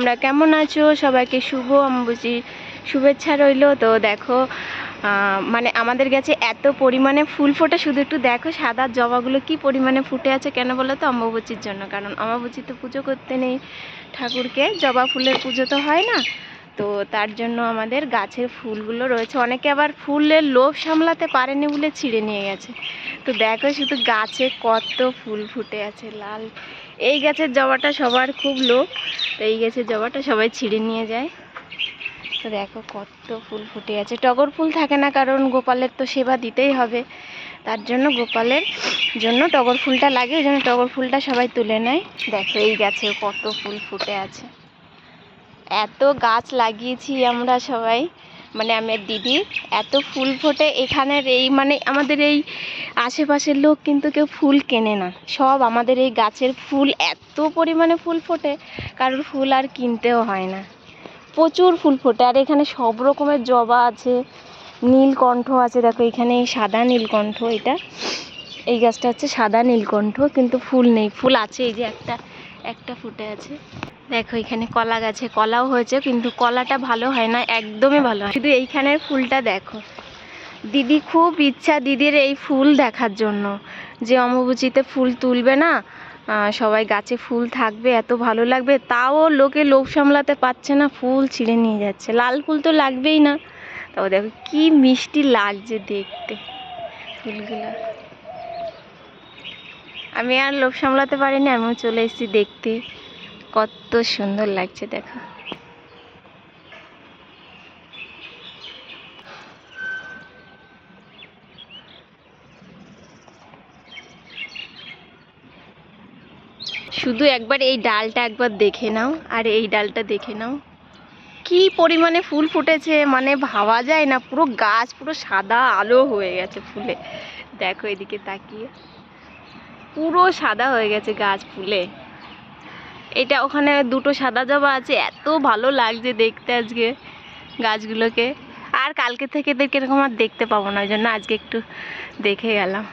তোমরা কেমন আছো? সবাইকে শুভ অম্বুজি শুভেচ্ছা রইল। তো দেখো মানে আমাদের কাছে এত পরিমাণে ফুল ফোটে, শুধু একটু দেখো সাদা জবাগুলো কি পরিমাণে ফুটে আছে কেন বলো তো অম্বুচির জন্য? কারণ অম্বুচিতে পুজো করতে নেই। ঠাকুরকে জবা ফুলের পুজো তো হয় না। তো তার জন্য আমাদের গাছের ফুলগুলো রয়েছে। অনেকে আবার ফুলের লোভ সামলাতে পারেনি বলে ছিঁড়ে নিয়ে গেছে। তো দেখো শুধু গাছে কত ফুল ফুটে আছে, লাল এই গাছের জবাটা সবার খুব লোভ তো এই গাছের জবাটা সবাই ছিঁড়ে নিয়ে যায়। তো দেখো কত ফুল ফুটে আছে। টগর ফুল থাকে না, কারণ গোপালের তো সেবা দিতেই হবে। তার জন্য গোপালের জন্য টগর ফুলটা লাগে, ওই জন্য টগর ফুলটা সবাই তুলে নেয়। দেখো এই গাছে কত ফুল ফুটে আছে। এত গাছ লাগিয়েছি আমরা সবাই। মানে আমার দিদি, এত ফুল ফোটে এখানের এই মানে আমাদের এই আশেপাশের লোক কিন্তু কেউ ফুল কেনে না। সব আমাদের এই গাছের ফুল এত পরিমাণে ফুল ফোটে, কারোর ফুল আর কিনতেও হয় না। প্রচুর ফুল ফোটে, আর এখানে সব রকমের জবা আছে, নীলকণ্ঠ আছে, দেখো এখানে এই সাদা নীলকণ্ঠ, এটা। এই গাছটা হচ্ছে সাদা নীলকণ্ঠ, কিন্তু ফুল নেই, ফুল আছে, এই যে একটা একটা ফুটে আছে। দেখো, এখানে কলা গাছে কলাও হয়েছে, কিন্তু কলাটা ভালো হয় না, একদমই ভালো হয় শুধু এইখানের ফুলটা দেখো। দিদি খুব ইচ্ছা দিদির এই ফুল দেখার জন্য, যে অম্বুচিতে ফুল তুলবে না সবাই গাছে ফুল থাকবে, এত ভালো লাগবে, তাও লোকে লোভ সামলাতে পারছে না, ফুল ছিঁড়ে নিয়ে যাচ্ছে। লাল ফুল তো লাগবেই না। তাও দেখো, কি মিষ্টি লাগছে দেখতে, ফুলগুলো। আমি আর লোভ সামলাতে পারিনি, আমিও চলে এসেছি দেখতে। কত সুন্দর লাগছে, দেখো। শুধু একবার এই ডালটা একবার দেখে নাও, আর এই ডালটা দেখে নাও। কি পরিমাণে ফুল ফুটেছে মানে ভাবা যায় না, পুরো গাছ পুরো সাদা আলো হয়ে গেছে ফুলে। দেখো এদিকে তাকিয়ে। পুরো সাদা হয়ে গেছে গাছ ফুলে। এটা ওখানে দুটো সাদা জবা আছে, এত ভালো লাগছে দেখতে আজকে গাছগুলোকে। আর কালকে থেকে এদেরকে এরকম আর দেখতে পাবো না, ওই জন্য আজকে একটু দেখে গেলাম।